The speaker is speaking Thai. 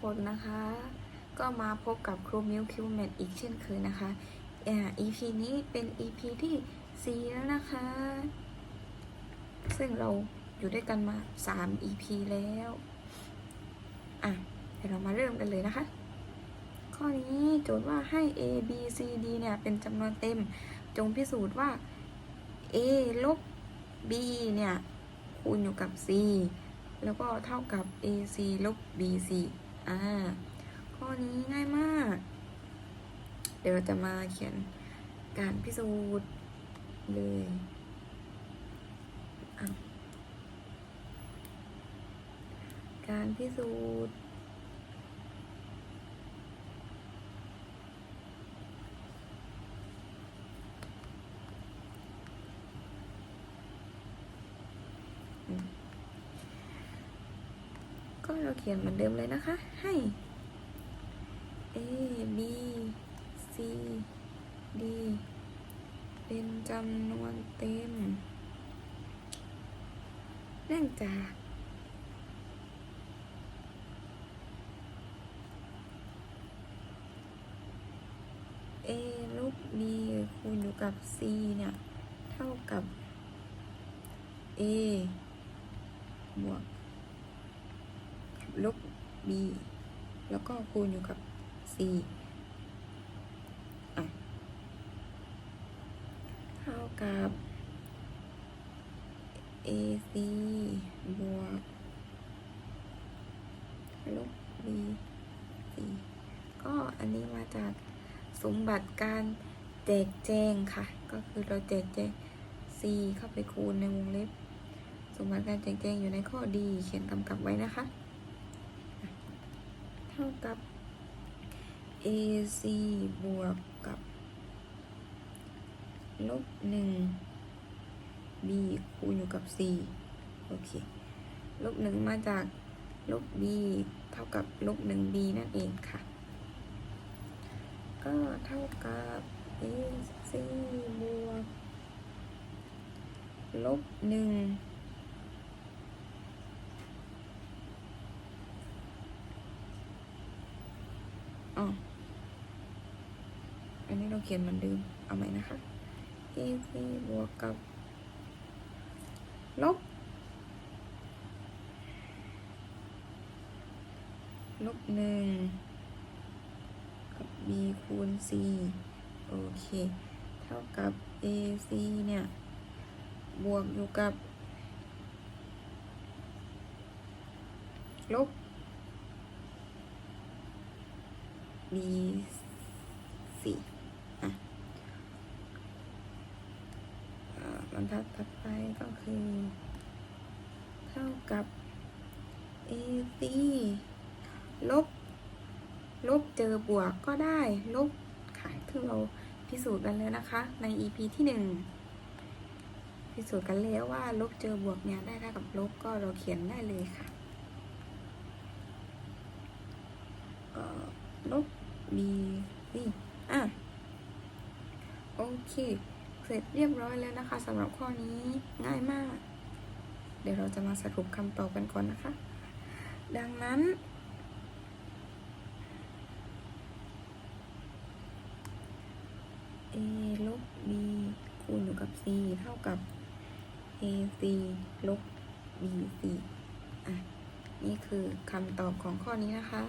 คนนะคะ ก็มาพบกับครูมิวคิวแมทอีกเช่นเคยนะคะอ่า EP นี้เป็น EP ที่ 4 แล้วนะคะ ซึ่งเราอยู่ด้วยกันมา 3 EP แล้ว อะ เดี๋ยวเรามาเริ่มกันเลยนะคะ ข้อนี้โจทย์ว่าให้ a b c d เนี่ย เป็นจำนวนเต็ม จงพิสูจน์ว่า a ลบ b เนี่ย คูณอยู่กับ c แล้วก็เท่ากับ ac ลบ bc อ่า ข้อนี้ง่ายมาก เดี๋ยวเราจะมาเขียนการพิสูจน์เลยการพิสูจน์ ก็เราเขียนเหมือนเดิมเลยนะคะ ให้ a b c d เป็นจำนวนเต็ม เนื่องจาก a ลบ b คูณอยู่กับ c เนี่ย เท่ากับ a บวก ลบ b แล้วก็คูณอยู่กับ c อะเท่ากับ ac บวกลบ b c ก็อันนี้มาจากสมบัติการแจกแจงค่ะ ก็คือเราแจกแจง c เข้าไปคูณในวงเล็บ สมบัติการแจกแจงอยู่ในข้อดีเขียนกำกับไว้นะคะ ท่ากับ AC บวกกับลบหนึ่ง B คูณอยู่กับ C โอเค ลบหนึ่งมาจากลบ B เท่ากับลบหนึ่ง B นั่นเองค่ะ ก็เท่ากับ AC บวกลบหนึ่ง ต้เขียนเหมือนเดิม เอาไหมนะคะ av บวกกับ ลบ ลบหนึ่งกับ b คูณ c โอเค เท่ากับ ac เนี่ย บวกอยู่กับ ลบ b c รทัดถัดไปก็คือ เท่ากับ ac ลบ ลบเจอบวกก็ได้ ลบค่ะซึ่เราพิสูจน์กันแล้วนะคะ ใน EP ที่หนึ่งพิสูจน์กันแล้วว่า ลบเจอบวกเนี่ยได้เท่ากับลบก็เราเขียนได้เลยค่ะลบ b นี่อะโอเค เสร็จเรียบร้อยแล้วนะคะสำหรับข้อนี้ง่ายมาก เดี๋ยวเราจะมาสรุปคำตอบกันก่อนนะคะ ดังนั้น a ลบ b คูณอยู่กับ c เท่ากับ ac ลบ bc อะ นี่คือคำตอบของข้อนี้นะคะ